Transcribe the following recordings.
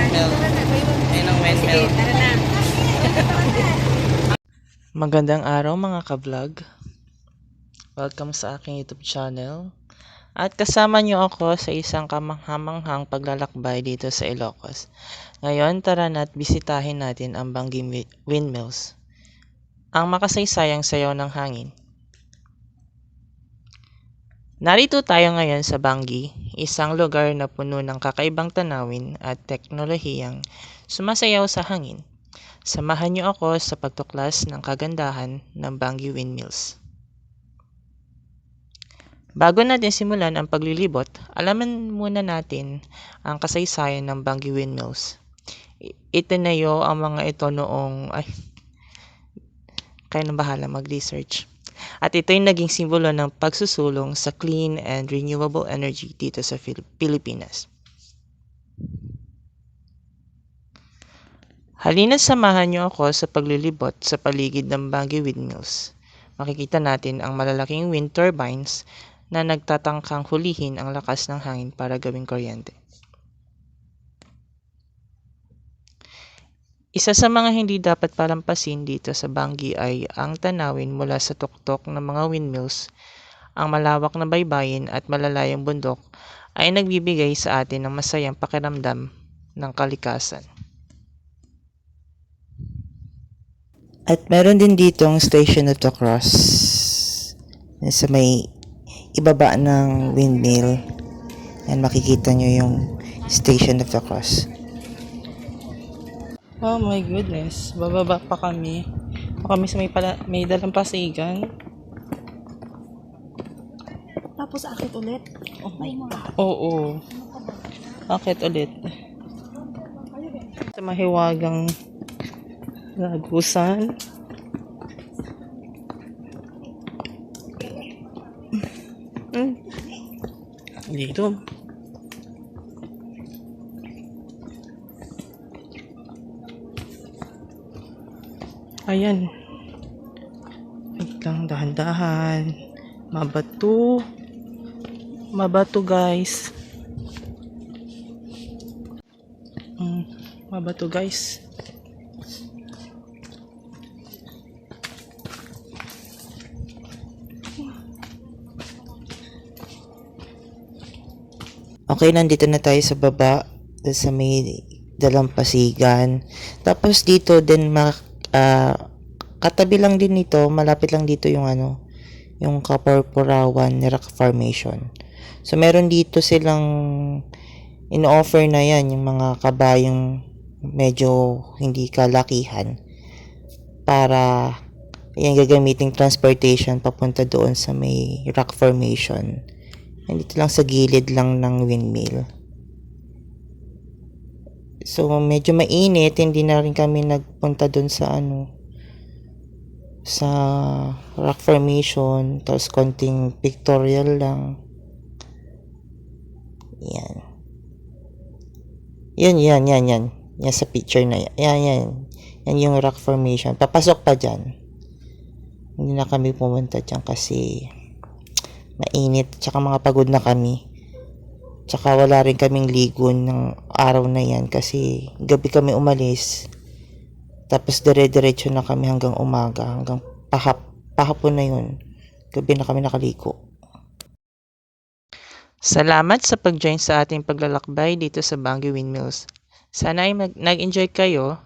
Ayun ang windmill. Tara na. Magandang araw mga ka-vlog. Welcome sa aking YouTube channel. At kasama niyo ako sa isang kamanghamanghang paglalakbay dito sa Ilocos. Ngayon, tara na't bisitahin natin ang Bangi Wi- Windmills. Ang makasaysayang sayaw ng hangin. Narito tayo ngayon sa Bangi, isang lugar na puno ng kakaibang tanawin at teknolohiyang sumasayaw sa hangin. Samahan niyo ako sa pagtuklas ng kagandahan ng Bangi Windmills. Bago natin simulan ang paglilibot, alaman muna natin ang kasaysayan ng Bangi Windmills. Itinayo ang mga ito noong... Ay, kayo na bahala mag-research. At ito'y naging simbolo ng pagsusulong sa clean and renewable energy dito sa Pilipinas. Halina't samahan niyo ako sa paglilibot sa paligid ng Baguio Windmills. Makikita natin ang malalaking wind turbines na nagtatangkang hulihin ang lakas ng hangin para gawing kuryente. Isa sa mga hindi dapat palampasin dito sa Bangi ay ang tanawin mula sa tuktok ng mga windmills. Ang malawak na baybayin at malalayang bundok ay nagbibigay sa atin ng masayang pakiramdam ng kalikasan. At meron din dito ang Station of the Cross sa may ibaba ng windmill. Yan makikita nyo yung Station of the Cross. Oh my goodness. Bababa pa kami. Pa kami sa may, pala, may dalampasigan. Tapos akit ulit. Oh my God. Oo. Bakit ulit? Sa mahiwagang lagusan. Hmm. Dito. Ayan. Wait lang, dahan-dahan. Mabato. Mabato, guys. Mm, mabato, guys. Okay, nandito na tayo sa baba sa may dalampasigan. Tapos dito din ma ah, katabi lang din nito, malapit lang dito yung ano, yung Kaporporawan Rock Formation. So meron dito silang in-offer na yan yung mga kabayong medyo hindi kalakihan para yan gagamiting transportation papunta doon sa may rock formation. Nandito lang sa gilid lang ng windmill. So, medyo mainit. Hindi na rin kami nagpunta dun sa ano, sa rock formation. Tapos, konting pictorial lang. Yan. Yan, yan, yan, yan. Yan sa picture na yan. Yan, yan. Yan yung rock formation. Papasok pa dyan. Hindi na kami pumunta dyan kasi mainit, tsaka mga pagod na kami. Tsaka wala rin kaming ligo ng araw na yan kasi gabi kami umalis. Tapos dire-diretso na kami hanggang umaga, hanggang pahap, pahapon na yun. Gabi na kami nakaligo. Salamat sa pag-join sa ating paglalakbay dito sa Baguio Windmills. Sana ay nag-enjoy kayo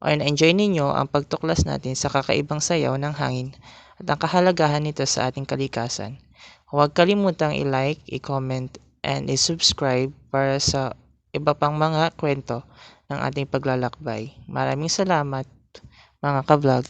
o na-enjoy ninyo ang pagtuklas natin sa kakaibang sayaw ng hangin at ang kahalagahan nito sa ating kalikasan. Huwag kalimutang i-like, i-comment, and i-subscribe para sa iba pang mga kwento ng ating paglalakbay. Maraming salamat mga ka-vlog.